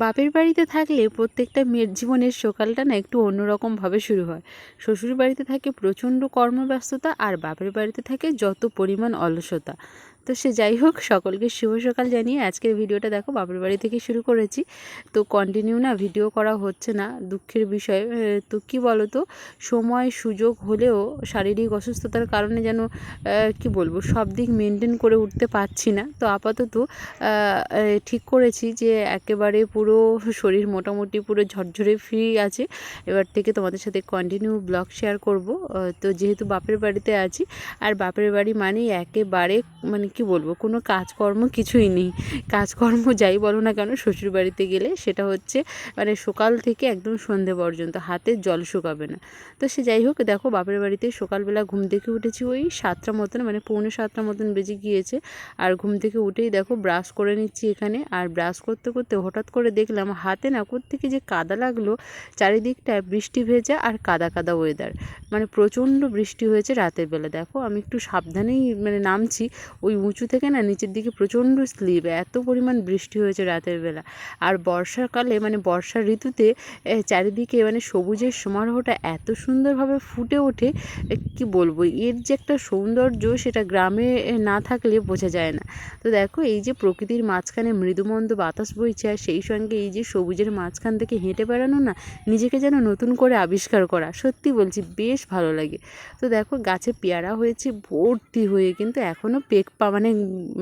বাপের বাড়িতে থাকলে প্রত্যেকটা মেয়ের জীবনের সকালটা না একটু অন্যরকমভাবে শুরু হয়। শ্বশুর বাড়িতে থাকে প্রচণ্ড কর্মব্যস্ততা আর বাপের বাড়িতে থাকে যত পরিমাণ অলসতা। তো সে যাই হোক, সকলকে শুভ সকাল জানিয়ে আজকের ভিডিওটা দেখো, বাপের বাড়ি থেকে শুরু করেছি। তো কন্টিনিউ না ভিডিও করা হচ্ছে না, দুঃখের বিষয়। তো কি বলো তো সময়, সুযোগ হলেও শারীরিক অসুস্থতার কারণে যেন কি বলব, সব দিক মেনটেন করে উঠতে পারছি না। তো আপাতত ঠিক করেছি যে একেবারে পুরো শরীর মোটামুটি পুরো ঝরঝরে ফ্রি আছে। এবার থেকে তোমাদের সাথে কন্টিনিউ ব্লগ শেয়ার করব। তো যেহেতু বাপের বাড়িতে আছি, আর বাপের বাড়ি মানেই একেবারে মানে কি বলব, কোনো কাজকর্ম কিছুই নেই। কাজকর্ম যাই বলো না কেন শ্বশুর বাড়িতে গেলে সেটা হচ্ছে মানে সকাল থেকে একদম সন্ধে পর্যন্ত, হাতে জল শুকাবে না। তো সে যাই হোক, দেখো বাপের বাড়িতে সকালবেলা ঘুম থেকে উঠেছি ওই সাতটা মতন মানে পৌনে সাতটা মতন বেজে গিয়েছে। আর ঘুম থেকে উঠেই দেখো ব্রাশ করে নিচ্ছি এখানে। আর ব্রাশ করতে করতে হঠাৎ করে দেখলাম হাতে না থেকে যে কাদা লাগল, চারিদিকটায় বৃষ্টি ভেজা আর কাদা কাদা ওয়েদার মানে প্রচণ্ড বৃষ্টি হয়েছে রাতের বেলা। দেখো আমি একটু সাবধানেই মানে নামছি, ওই উঁচু থেকে না নিচের দিকে প্রচণ্ড স্লিপ, এত পরিমাণ বৃষ্টি হয়েছে রাতের বেলা। আর বর্ষাকালে মানে বর্ষার ঋতুতে চারিদিকে মানে সবুজের সমারোহটা এত সুন্দরভাবে ফুটে ওঠে কি বলব? এর যে একটা সৌন্দর্য সেটা গ্রামে না থাকলে বোঝা যায় না। তো দেখো, এই যে প্রকৃতির মাঝখানে মৃদুমন্দ বাতাস বইছে, আর সেই সঙ্গে এই যে সবুজের মাঝখান থেকে হেঁটে বেড়ানো না, নিজেকে যেন নতুন করে আবিষ্কার করা, সত্যি বলছি, বেশ ভালো লাগে। তো দেখো, গাছে পেয়ারা হয়েছে, ভর্তি হয়ে কিন্তু এখনও পেক পা মানে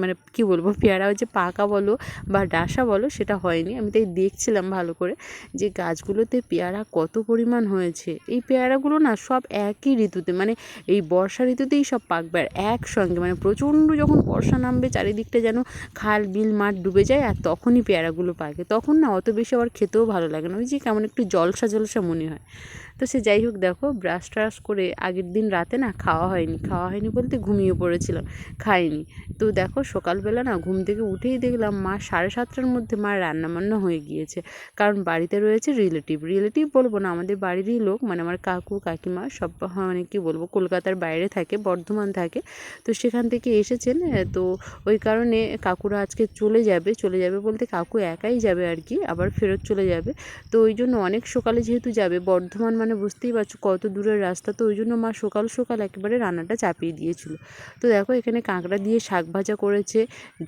মানে কি বলব, পেয়ারা হচ্ছে পাকা বলো বা ডাসা বলো সেটা হয়নি। আমি তাই দেখছিলাম ভালো করে যে গাছগুলোতে পেয়ারা কত পরিমাণ হয়েছে। এই পেয়ারাগুলো না সব একই ঋতুতে মানে এই বর্ষা ঋতুতেই সব পাকবে আর একসঙ্গে মানে প্রচণ্ড যখন বর্ষা নামবে চারিদিকটা যেন খাল, বিল, মাঠ ডুবে যায় আর তখনই পেয়ারাগুলো পাকে। তখন না অত বেশি আবার খেতেও ভালো লাগে না, ওই যে কেমন একটু জলসা জলসা মনে হয়। তো সে যাই হোক দেখো ব্রাশ ট্রাশ করে আগের দিন রাতে না খাওয়া হয়নি। খাওয়া হয়নি বলতে ঘুমিয়ে পড়েছিলাম, খাইনি। তো দেখো সকালবেলা না ঘুম থেকে উঠেই দেখলাম মা সাড়ে সাতটার মধ্যে মা রান্নাবান্না হয়ে গিয়েছে। কারণ বাড়িতে রয়েছে রিলেটিভ রিলেটিভ বলব না, আমাদের বাড়িরই লোক মানে আমার কাকু, কাকিমা, সব মানে কি বলব, কলকাতার বাইরে থাকে, বর্ধমান থাকে। তো সেখান থেকে এসেছেন, তো ওই কারণে কাকুরা আজকে চলে যাবে। চলে যাবে বলতে কাকু একাই যাবে আর কি, আবার ফেরত চলে যাবে। তো ওই জন্য অনেক সকালে যেহেতু যাবে, বর্ধমান মানে বুঝতেই পারছ কত দূরের রাস্তা, তো ওই জন্য মা সকাল সকাল একেবারে রান্নাটা চাপিয়ে দিয়েছিল। তো দেখো এখানে কাঁকড়া দিয়ে শাক ভাজা করেছে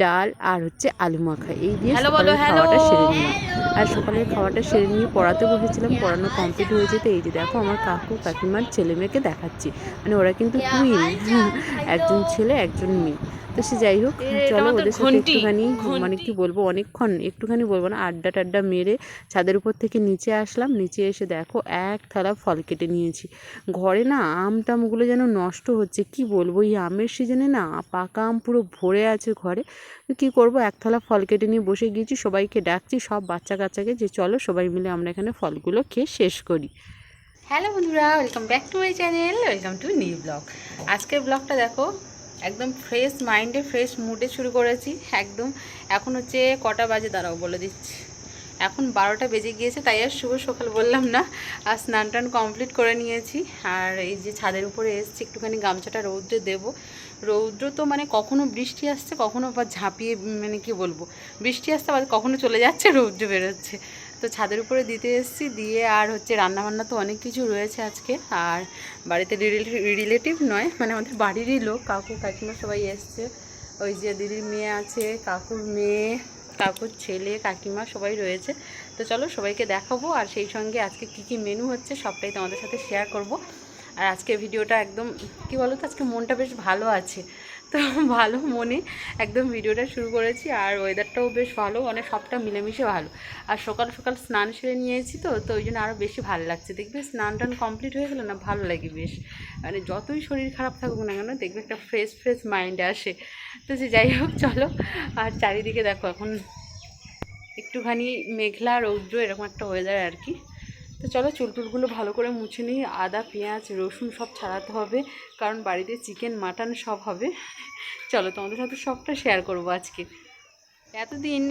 ডাল আর হচ্ছে আলু মাখা। এই দিয়ে সকালের খাওয়াটা সেরে নিলাম। আর সকালের খাওয়াটা সেরে নিয়ে পড়াতে বসেছিলাম পড়ানো কমপ্লিট হয়েছে তো এই যে দেখো আমার কাকু কাকিমার ছেলে মেয়েকে দেখাচ্ছি। মানে ওরা কিন্তু টুইন একজন ছেলে একজন মেয়ে। তো সে যাই হোক চলো ওদের সাথে একটুখানি মানে কি বলব অনেকক্ষণ একটুখানি বলব না আড্ডা টাড্ডা মেরে ছাদের উপর থেকে নিচে আসলাম নিচে এসে দেখো এক থালা ফল কেটে নিয়েছি। ঘরে না আম টামগুলো যেন নষ্ট হচ্ছে কি বলব এই আমের সিজনে না পাকা আম পুরো ভরে আছে ঘরে। তো কী করব এক থালা ফল কেটে নিয়ে বসে গিয়েছি সবাইকে ডাকছি সব বাচ্চা কাচ্চাকে যে চলো সবাই মিলে আমরা এখানে ফলগুলো খেয়ে শেষ করি। হ্যালো বন্ধুরা welcome back to my channel welcome to new blog. আজকের ব্লগটা দেখো একদম ফ্রেশ মাইন্ডে ফ্রেশ মুডে শুরু করেছি। একদম এখন হচ্ছে কটা বাজে দাঁড়াও বলে দিচ্ছি। এখন বারোটা বেজে গিয়েছে, তাই আর শুভ সকাল বললাম না। আর স্নান টান কমপ্লিট করে নিয়েছি। আর এই যে ছাদের উপরে এসছি, একটুখানি গামছাটা রৌদ্রে দেবো। রৌদ্র তো মানে কখনো বৃষ্টি আসছে, কখনো আবার ঝাঁপিয়ে মানে কি বলব? বৃষ্টি আসছে, আবার কখনো চলে যাচ্ছে, রৌদ্র বেরোচ্ছে। তো ছাদের উপরে দিতে এসেছি, দিয়ে আর হচ্ছে রান্নাবান্না তো অনেক কিছু রয়েছে আজকে। আর বাড়িতে রিলেটিভ নয় মানে আমাদের বাড়িরই লোক, কাকু, কাকিমা সবাই এসছে। ওই যে দিদির মেয়ে আছে, কাকুর মেয়ে, কাকুর ছেলে, কাকিমা সবাই রয়েছে। তো চলো সবাইকে দেখাবো, আর সেই সঙ্গে আজকে কি কি মেনু হচ্ছে সবটাই তোমাদের সাথে শেয়ার করব। আর আজকে ভিডিওটা একদম, কি বলো তো আজকে মনটা বেশ ভালো আছে। তো ভালো মনে একদম ভিডিওটা শুরু করেছি আর ওয়েদারটাও বেশ ভালো মানে সবটা মিলেমিশে ভালো। আর সকাল সকাল স্নান সেরে নিয়েছি তো তো ওই জন্য আরও বেশি ভালো লাগছে। দেখবে স্নান টান কমপ্লিট হয়ে গেলে না ভালো লাগে বেশ। মানে যতই শরীর খারাপ থাকুক না কেন, দেখবে একটা ফ্রেশ ফ্রেশ মাইন্ড আসে। তো সে যাই হোক, চলো। আর চারিদিকে দেখো এখন একটুখানি মেঘলা রৌদ্র, এরকম একটা ওয়েদার আর কি। তো চলো চুলটুলগুলো ভালো করে মুছে নিই। আদা, পেঁয়াজ, রসুন সব ছাড়াতে হবে, কারণ বাড়িতে চিকেন, মাটন সব হবে। চলো তোমাদের সাথে সবটা শেয়ার করব আজকে। এতদিন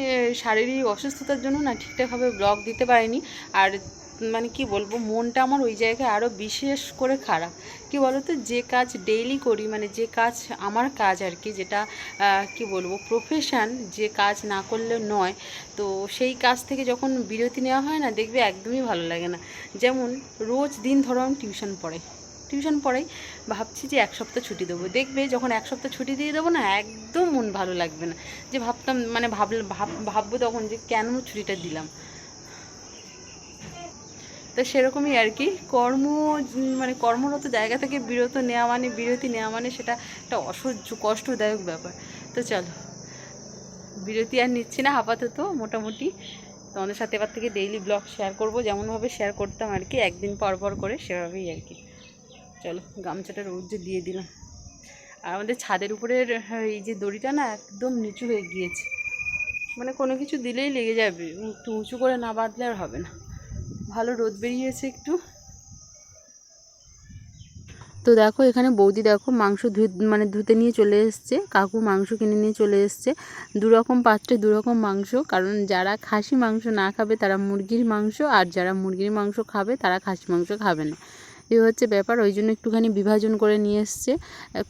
শারীরিক অসুস্থতার জন্য না ঠিকঠাকভাবে ব্লগ দিতে পারিনি। আর মানে কি বলব, মনটা আমার ওই জায়গায় আরও বিশেষ করে খারাপ। কি তো যে কাজ ডেইলি করি মানে যে কাজ আমার কাজ আর কি, যেটা কি বলব প্রফেশন যে কাজ না করলে নয়, তো সেই কাজ থেকে যখন বিরতি নেওয়া হয় না, দেখবে একদমই ভালো লাগে না। যেমন রোজ দিন ধরো আমি টিউশন পড়াই। টিউশন পড়াই, ভাবছি যে এক সপ্তাহ ছুটি দেবো। দেখবে যখন এক সপ্তাহ ছুটি দিয়ে দেবো না, একদম মন ভালো লাগবে না। যে ভাবতাম মানে ভাব, ভাববো তখন যে কেন ছুটিটা দিলাম। তো সেরকমই আর কি। কর্ম মানে কর্মরত জায়গা থেকে বিরত নেওয়া মানে বিরতি নেওয়া মানে সেটা একটা অসহ্য কষ্টদায়ক ব্যাপার। তো চলো বিরতি আর নিচ্ছি না আপাতত মোটামুটি। তোমাদের সাথে এবার থেকে ডেইলি ব্লগ শেয়ার করব যেমনভাবে শেয়ার করতাম আর কি একদিন পর পর করে সেভাবেই আর কি। চলো গামছাটা রোদ্রে দিয়ে দিলাম। আর আমাদের ছাদের উপরের হ্যাঁ, এই যে দড়িটা না একদম নিচু হয়ে গিয়েছে। মানে কোনো কিছু দিলেই লেগে যাবে একটু উঁচু করে না বাঁধলে আর হবে না। ভালো রোদ বেরিয়েছে একটু। তো দেখো, এখানে বৌদি দেখো মাংস ধু মানে ধুতে নিয়ে চলে এসছে, কাকু মাংস কিনে নিয়ে চলে এসছে। দুরকম পাত্রে দু রকম মাংস, কারণ যারা খাসি মাংস না খাবে তারা মুরগির মাংস, আর যারা মুরগির মাংস খাবে তারা খাসি মাংস খাবে না। এই হচ্ছে ব্যাপার, ওই জন্য একটুখানি বিভাজন করে নিয়ে এসছে।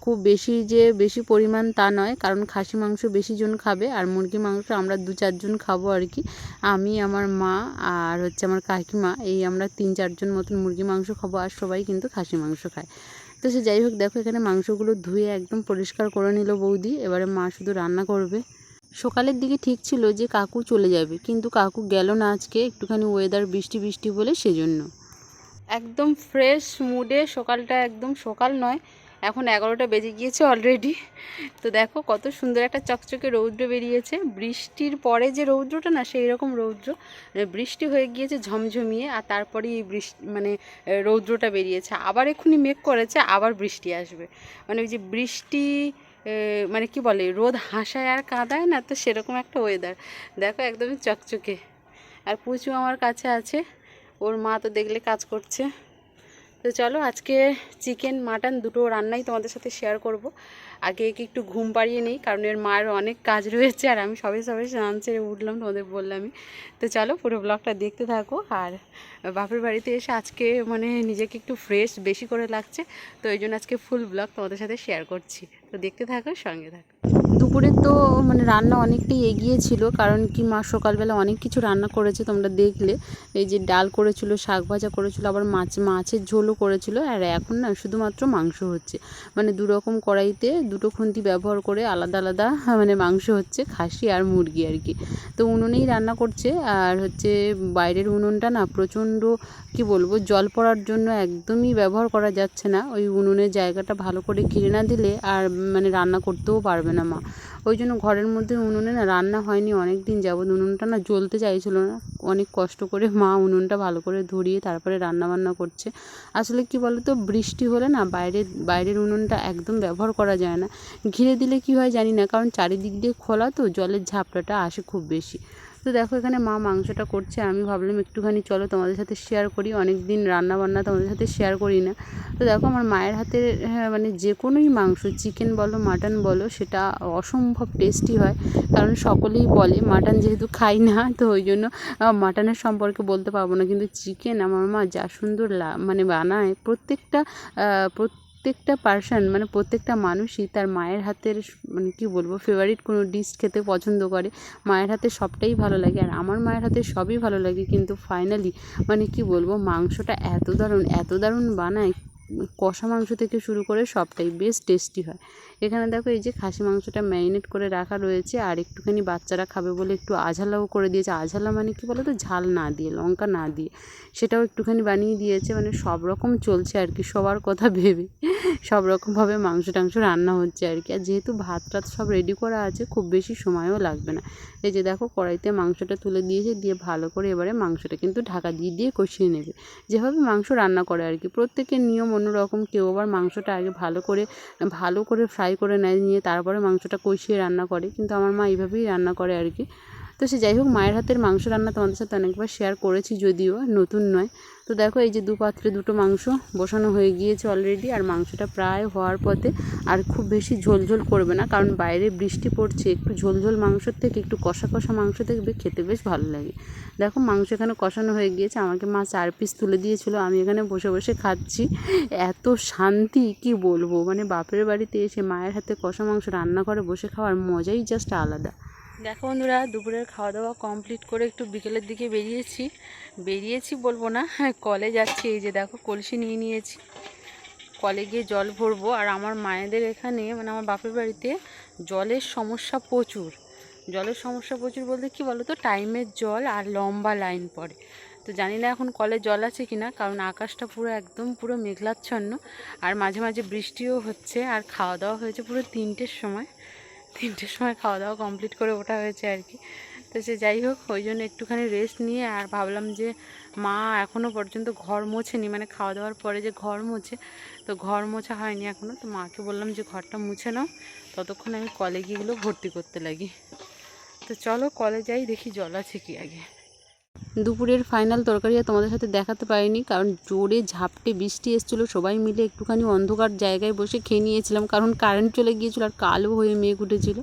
খুব বেশি যে বেশি পরিমাণ তা নয়, কারণ খাসি মাংস বেশি জন খাবে আর মুরগি মাংস আমরা দু চারজন খাব আর কি। আমি, আমার মা আর হচ্ছে আমার কাকিমা, এই আমরা তিন চারজন মতন মুরগি মাংস খাব আর সবাই কিন্তু খাসি মাংস খায়। তো সে যাই হোক, দেখো এখানে মাংসগুলো ধুয়ে একদম পরিষ্কার করে নিল বৌদি, এবারে মা শুধু রান্না করবে। সকালের দিকে ঠিক ছিল যে কাকু চলে যাবে, কিন্তু কাকু গেল না আজকে, একটুখানি ওয়েদার বৃষ্টি বৃষ্টি বলে সেজন্য। একদম ফ্রেশ মুডে সকালটা একদম সকাল নয়, এখন এগারোটা বেজে গিয়েছে অলরেডি তো দেখো কত সুন্দর একটা চকচকে রৌদ্র বেরিয়েছে। বৃষ্টির পরে যে রৌদ্রটা না, সেই রকম রৌদ্র। বৃষ্টি হয়ে গিয়েছে ঝমঝমিয়ে, আর তারপরে এই বৃষ্টি মানে রৌদ্রটা বেরিয়েছে। আবার এক্ষুনি মেঘ করেছে, আবার বৃষ্টি আসবে। মানে ওই যে বৃষ্টি মানে কি বলে, রোদ হাসায় আর কাঁদায় না, তো সেরকম একটা ওয়েদার দেখো একদমই চকচকে। আর পুচু আমার কাছে আছে। ওর মা তো দেখলে কাজ করছে। তো চলো আজকে চিকেন, মাটন দুটো রান্নাই তোমাদের সাথে শেয়ার করব। আগে একে একটু ঘুম পাড়িয়ে নিই, কারণ এর মায়ের অনেক কাজ রয়েছে আর আমি সবে সবে স্নান ছেড়ে উঠলাম তোমাদের বললামই। তো চলো পুরো ব্লগটা দেখতে থাকো আর বাপের বাড়িতে এসে আজকে মানে নিজেকে একটু ফ্রেশ বেশি করে লাগছে। তো এই জন্য আজকে ফুল ব্লগ তোমাদের সাথে শেয়ার করছি। তো দেখতে থাকো, সঙ্গে থাকো। দুপুরে তো মানে রান্না অনেকটাই এগিয়ে ছিল, কারণ কি মা সকালবেলা অনেক কিছু রান্না করেছে তোমরা দেখলে। এই যে ডাল করেছিল, শাক ভাজা করেছিল, আবার মাছ, মাছের ঝোলও করেছিল, আর এখন না শুধুমাত্র মাংস হচ্ছে। মানে দু রকম কড়াইতে দুটো খুন্তি ব্যবহার করে আলাদা আলাদা মানে মাংস হচ্ছে, খাসি আর মুরগি আর কি। তো উনুনেই রান্না করছে, আর হচ্ছে বাইরের উনুনটা না প্রচণ্ড, কি বলব, জল পড়ার জন্য একদমই ব্যবহার করা যাচ্ছে না। ওই উনুনের জায়গাটা ভালো করে ঘিরে না দিলে আর মানে রান্না করতেও পারবে না মা। ওই জন্য ঘরের মধ্যে উনুনে না রান্না হয়নি অনেক দিন যাবৎ। উনুনটা না জ্বলতে চাইছিলো না। অনেক কষ্ট করে মা উনুনটা ভালো করে ধরিয়ে তারপরে রান্না বান্না করছে। আসলে কি বলো তো বৃষ্টি হলে না বাইরে, বাইরের উনুনটা একদম ব্যবহার করা যায় না। ঘিরে দিলে কি হয় জানি না, কারণ চারিদিক দিয়ে খোলা তো, জলের ঝাপটাটা আসে খুব বেশি। তো দেখো এখানে মা মাংসটা করছে আমি ভাবলাম একটুখানি চলো তোমাদের সাথে শেয়ার করি অনেক দিন রান্না বান্না তোমাদের সাথে শেয়ার করি না। তো দেখো আমার মায়ের হাতের হ্যাঁ, মানে যে কোনোই মাংস চিকেন বলো মাটন বলো সেটা অসম্ভব টেস্টি হয়। কারণ সকলেই বলে মাটন যেহেতু খাই না তো ওই জন্য মাটনের সম্পর্কে বলতে পারব না। কিন্তু চিকেন আমার মা যা সুন্দর লা মানে বানায় প্রত্যেকটা আহ, প্রত্যেকটা পার্সন মানে প্রত্যেকটা মানুষই তার মায়ের হাতের মানে কী বলব ফেভারিট কোনো ডিশ খেতে পছন্দ করে। মায়ের হাতে সবটাই ভালো লাগে আর আমার মায়ের হাতে সবই ভালো লাগে। কিন্তু ফাইনালি মানে কি বলব, মাংসটা এত দারুণ এত দারুণ বানায় কষা মাংস থেকে শুরু করে সবটাই বেশ টেস্টি হয়। এখানে দেখো এই যে খাসি মাংসটা ম্যারিনেট করে রাখা রয়েছে আর একটুখানি বাচ্চারা খাবে বলে একটু আঝালাও করে দিয়েছে। আঝালা মানে কি বলো তো ঝাল না দিয়ে, লঙ্কা না দিয়ে। সেটাও একটুখানি বানিয়ে দিয়েছে। মানে সব রকম চলছে আর কি, সবার কথা ভেবে। সব রকমভাবে মাংস টাংস রান্না হচ্ছে আর কি। আর যেহেতু ভাত টাত সব রেডি করা আছে, খুব বেশি সময়ও লাগবে না। এই যে দেখো কড়াইতে মাংসটা তুলে দিয়েছে, দিয়ে ভালো করে এবারে মাংসটা কিন্তু ঢাকা দিয়ে দিয়ে কষিয়ে নেবে। যেভাবে মাংস রান্না করে আর কি, প্রত্যেকের নিয়ম অন্যরকম কেউ আবার মাংসটা আগে ভালো করে ভালো করে ফ্রাই করে নেয়, নিয়ে তারপরে মাংসটা কষিয়ে রান্না করে। কিন্তু আমার মা এইভাবেই রান্না করে আর কি। তো সে যাই হোক, মায়ের হাতের মাংস রান্না তোমাদের সাথে অনেকবার শেয়ার করেছি যদিও, নতুন নয়। তো দেখো এই যে দু পাত্রে দুটো মাংস বসানো হয়ে গিয়েছে অলরেডি আর মাংসটা প্রায় হওয়ার পথে আর খুব বেশি ঝোল ঝোল করবে না, কারণ বাইরে বৃষ্টি পড়ছে, একটু ঝোলঝোল ঝোল মাংসর থেকে, একটু কষা কষা মাংস থেকে খেতে বেশ ভালো লাগে। দেখো মাংস এখানে কষানো হয়ে গিয়েছে, আমাকে মা চার পিস তুলে দিয়েছিল, আমি এখানে বসে বসে খাচ্ছি। এত শান্তি, কি বলব? মানে বাপের বাড়িতে এসে মায়ের হাতে কষা মাংস রান্না করে বসে খাওয়ার মজাই জাস্ট আলাদা। দেখো বন্ধুরা, দুপুরের খাওয়া দাওয়া কমপ্লিট করে একটু বিকেলের দিকে বেরিয়েছি। বেরিয়েছি বলব না হ্যাঁ কলে যাচ্ছি। এই যে দেখো, কলসি নিয়ে নিয়েছি। কলে গিয়ে জল ভরবো। আর আমার মায়েদের এখানে মানে আমার বাপের বাড়িতে জলের সমস্যা প্রচুর। জলের সমস্যা প্রচুর বলতে কি বলো তো টাইমের জল আর লম্বা লাইন পড়ে। তো জানি না এখন কলে জল আছে কি না কারণ আকাশটা পুরো একদম পুরো মেঘলাচ্ছন্ন। আর মাঝে মাঝে বৃষ্টিও হচ্ছে, আর খাওয়া দাওয়া হয়েছে পুরো তিনটের সময়। তিনটের সময় খাওয়া দাওয়া কমপ্লিট করে ওঠা হয়েছে আর কি। তো সে যাই হোক, ওই জন্য একটুখানি রেস্ট নিয়ে আর ভাবলাম যে মা এখনও পর্যন্ত ঘর মোছেনি মানে খাওয়া দাওয়ার পরে যে ঘর মোছে, তো ঘর মোছা হয়নি এখনও তো মাকে বললাম যে ঘরটা মুছে নাও, ততক্ষণ আমি কলে গিয়েগুলো ভর্তি করতে লাগি। তো চলো কলে যাই, দেখি জল আছে কি আগে। দুপুরের ফাইনাল তরকারি আর তোমাদের সাথে দেখাতে পারিনি, কারণ জোরে ঝাপটে বৃষ্টি এসেছিল, সবাই মিলে একটুখানি অন্ধকার জায়গায় বসে খেয়ে নিয়েছিলাম, কারণ কারেন্ট চলে গিয়েছিল আর কালো হয়ে মেঘ উঠেছিল।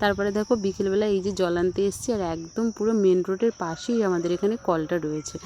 তারপরে দেখো বিকেলবেলা এই যে জল আনতে এসেছি আর একদম পুরো মেন রোডের পাশেই আমাদের এখানে কলটা রয়েছে।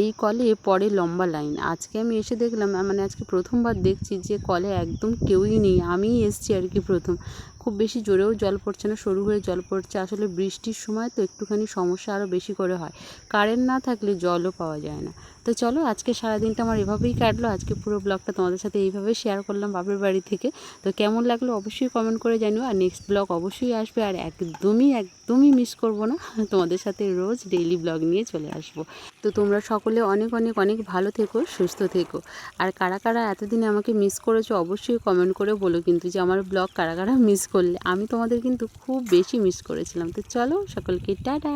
এই কলে পরে লম্বা লাইন আজকে আমি এসে দেখলাম মানে আজকে প্রথমবার দেখছি যে কলে একদম কেউই নেই, আমিই এসছি আর কি প্রথম। খুব বেশি জোরেও জল পড়ছে না, সরু হয়ে জল পড়ছে। আসলে বৃষ্টির সময় তো একটুখানি সমস্যা আরও বেশি করে হয়। কারেন্ট না থাকলে জলও পাওয়া যায় না। তো চলো, আজকে সারাদিনটা আমার এভাবেই কাটলো। আজকে পুরো ব্লগটা তোমাদের সাথে এইভাবে শেয়ার করলাম বাপের বাড়ি থেকে। তো কেমন লাগল অবশ্যই কমেন্ট করে জানিও। আর নেক্সট ব্লগ অবশ্যই আসবে। আর একদমই একদমই মিস করব না। তোমাদের সাথে রোজ ডেইলি ব্লগ নিয়ে চলে আসব। তো তোমরা সকলে অনেক অনেক অনেক ভালো থেকো, সুস্থ থেকো। আর কারা কারা এতদিনে আমাকে মিস করেছ অবশ্যই কমেন্ট করে বলো কিন্তু যে আমার ব্লগ কারা কারা মিস করলে। আমি তোমাদের কিন্তু খুব বেশি মিস করেছিলাম। তো চলো, সকলকে টাটা!